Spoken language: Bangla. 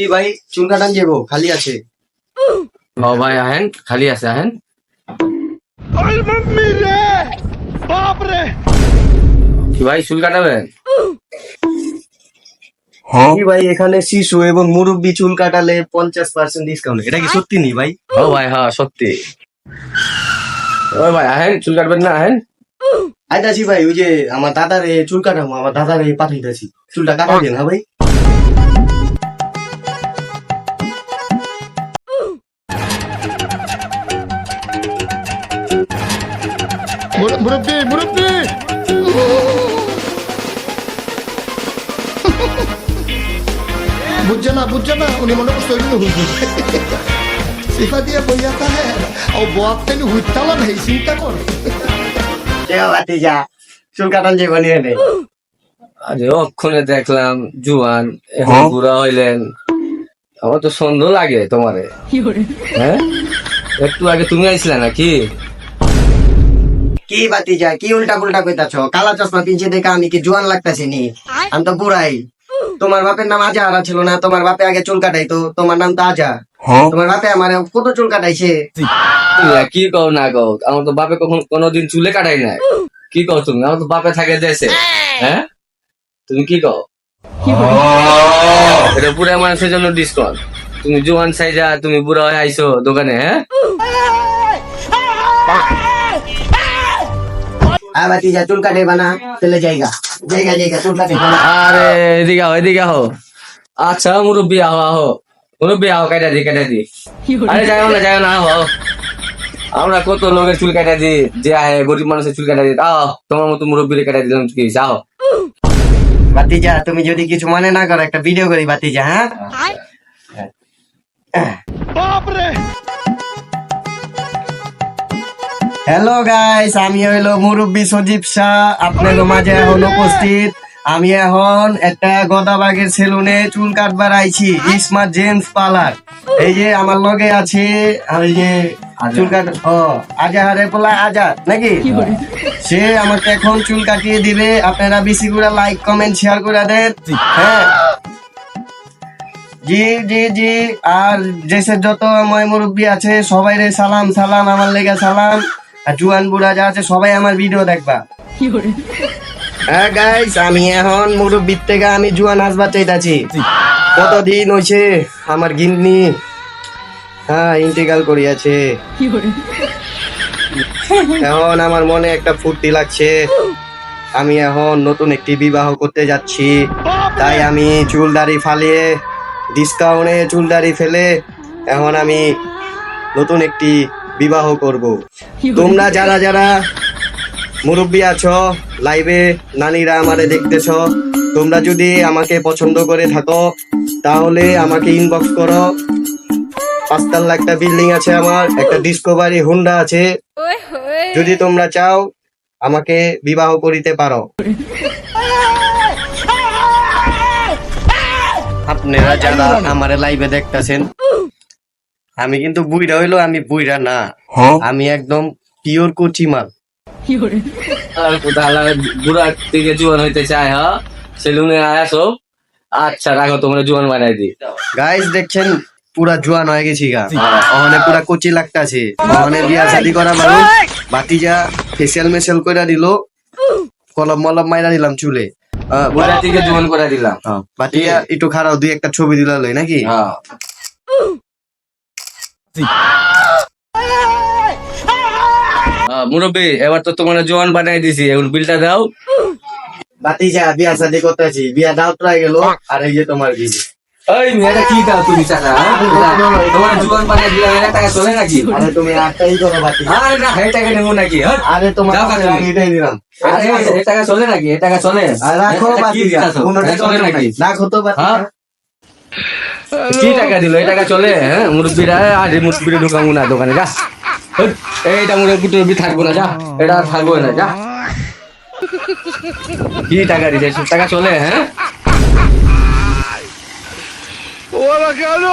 কি ভাই? চুল কাটান যাব খালি আছে। ও ভাই আহেন খালি আছে আহেন। কি ভাই চুল কাটাবেন? কি ভাই এখানে শিশু এবং মুরব্বী চুল কাটালে পঞ্চাশ পার্সেন্ট ডিসকাউন্ট এটা কি সত্যি নি ভাই? ও ভাই হ্যাঁ সত্যি। ও ভাই আহেন চুল কাটবেন না আহেন? আইতাছি ভাই ওই যে আমার দাদারে চুল কাটাবো আমার দাদারে পাঠাইতাছি। চুলটা কাটা দেন হ্যাঁ ভাই? মুরব্বি মুরব্বি! বুঝছে না বুঝছে না উনি মনে করছে ওই জন্য হুজুর। সিফা দিয়ে বইয়া তাহে ও বাপ তেনি হুইতালা নাই চিন্তা কর। চুল কাটান যাব নিয়ে নে আরে অক্ষণে দেখলাম জুয়ান এখন বুড়া হইলেন। আমার তো সন্দেহ লাগে তোমারে। হ্যাঁ? একটু আগে তুমি আইছিলে নাকি? কি বাতি যায় কি উল্টা পুল্টা কইতাছ? কালা চশমা পিনছে দেখে আমি কি জোয়ান লাগতাছি নি? আমি তো বুড়াই। তোমার বাপের নাম আজহারা ছিল না? তোমার বাপে আগে চুল কাটাইতো তোমার নাম তো আজা। তোমার বাপে আমার কত চুল কাটাইছে? কি কও না কও? আমার তো বাপে কখন কোনোদিন চুলে কাটাই নাই। কি কও তুমি? আমার তো বাপে থাকে দেশে। হ্যাঁ? তুমি কি কও? এটা বুড়া মানুষের জন্য ডিসকাউন্ট তুমি জোয়ান সাইজা তুমি বুড়া হয়ে আইছো দোকানে হ্যাঁ? আ বাতি যা চুল কাটাইবা না তাহলে জায়গা জায়গা জায়গা চুল কাটাইবা না আরে এদিকে আও এদিকে আও আচ্ছা মুরব্বী আও আও মুরব্বী আও কাটা দি কাটা দি আরে যাও না যাও না আও আমরা কত লোকের চুল কাটা দি যে আয় গরিব মানুষের চুল কাটা দি আও তোমার মতো মুরব্বীরে কাটা দিলাম কি যাও বাতিজা তুমি যদি কিছু মনে না করো একটা ভিডিও করি বাতিজা হ্যাঁ হ্যালো গাইস আমি হইল মুরব্বী সজীব শাহ। আপনাদের মাঝে এখন উপস্থিত। আমি এখন একটা গদাবাগের সেলুনে চুল কাটবার আইছি স্মার্ট জেন্টস পার্লার এই যে আমার লগে আছে আর এই যে চুল কাট ও আজাহারে পোলা আজাদ নাকি? সে আমাকে এখন চুল কাটিয়ে দিবে। আপনারা বেশি করে লাইক কমেন্ট শেয়ার করে দেন। হ্যাঁ। জি জি জি। আর দেশের যত ময় মুরব্বী আছে সবাই রে সালাম সালাম আমার লেগে সালাম। আর জুয়ান বুড়া যা আছে, সবাই আমার ভিডিও দেখবা। হ্যাঁ গাইস আমি এখন মুরব্বীর থেকে আমি জুয়ান আসবার চাইতাছি। কতদিন হয়েছে আমার গিন্নি? হ্যাঁ ইন্টিগ্রাল করিয়াছে। এখন আমার মনে একটা ফুর্তি লাগছে। আমি এখন নতুন একটি বিবাহ করতে যাচ্ছি। তাই আমি চুল দাড়ি ফালিয়ে ডিসকাউন্টে চুল দাড়ি ফেলে, এখন আমি নতুন একটি বিবাহ করব। তোমরা যারা যারা মুরব্বী আছো লাইভে নানিরা আমারে দেখতেছ তোমরা যদি আমাকে পছন্দ করে থাকো তাহলে আমাকে ইনবক্স করো। পাঁচতলা একটা বিল্ডিং আছে আমার একটা ডিসকভারি হুন্ডা আছে। যদি তোমরা চাও আমাকে বিবাহ করিতে পারো। আপনারা যারা আমার লাইভে দেখতেছেন আমি কিন্তু বুইরা হইল আমি বুইরা না। আমি একদম পিওর কচি মাল। আর কোথায় বুড়া থেকে জুয়ান হইতে চায় হ্যাঁ? সেলুনে আয়া সব আচ্ছা রাখো তোমরা জুয়ান বানাই দি গাইস দেখছেন পুরা জোয়ান হয়ে গেছি গা। ওখানে পুরা কচি লাগতাছে। ওখানে বিয়া শাদি করা মানুষ। বাতিজা ফেসিয়াল মেসিয়াল কইরা দিল। কলম মলম মাইরা দিলাম চুলে। আহ, বুড়া থেকে জুয়ান করে দিলাম। বাতিজা একটু খারাপ দুই একটা ছবি দিলা লই নাকি? হ্যাঁ। মুরব্বী এবার তো তোমার জোয়ান বানাই দিছি এখন বিলটা দাও। বাতিজা বিয়া শাদি করতেছি বিয়া দাও ট্রাই গেল আর এই যে তোমার এই মেয়েটা কি দাও তুমি হ্যাঁ? তোমার জোয়ান বানাই টাকা চলে নাকি? আরে তুমি একটাই করো বাতি। আরে না এই টাকা নেব নাকি হ্যাঁ? আরে তোমার এটাই দিলাম। আরে এই টাকা চলে নাকি? এই টাকা চলে? আর রাখো নাকি? রাখো তো বাতিজা। কি টাকা দিল? এই টাকা চলে? হ্যাঁ মুরব্বীরা আজ মুরব্বীরা ঢুকাবো না দোকানে, যা। এইটা মুরব্বী থাকব না, যা। এটা থাকব না, যা। কি টাকা দিছে টাকা চলে হ্যাঁ? ওরা কেন?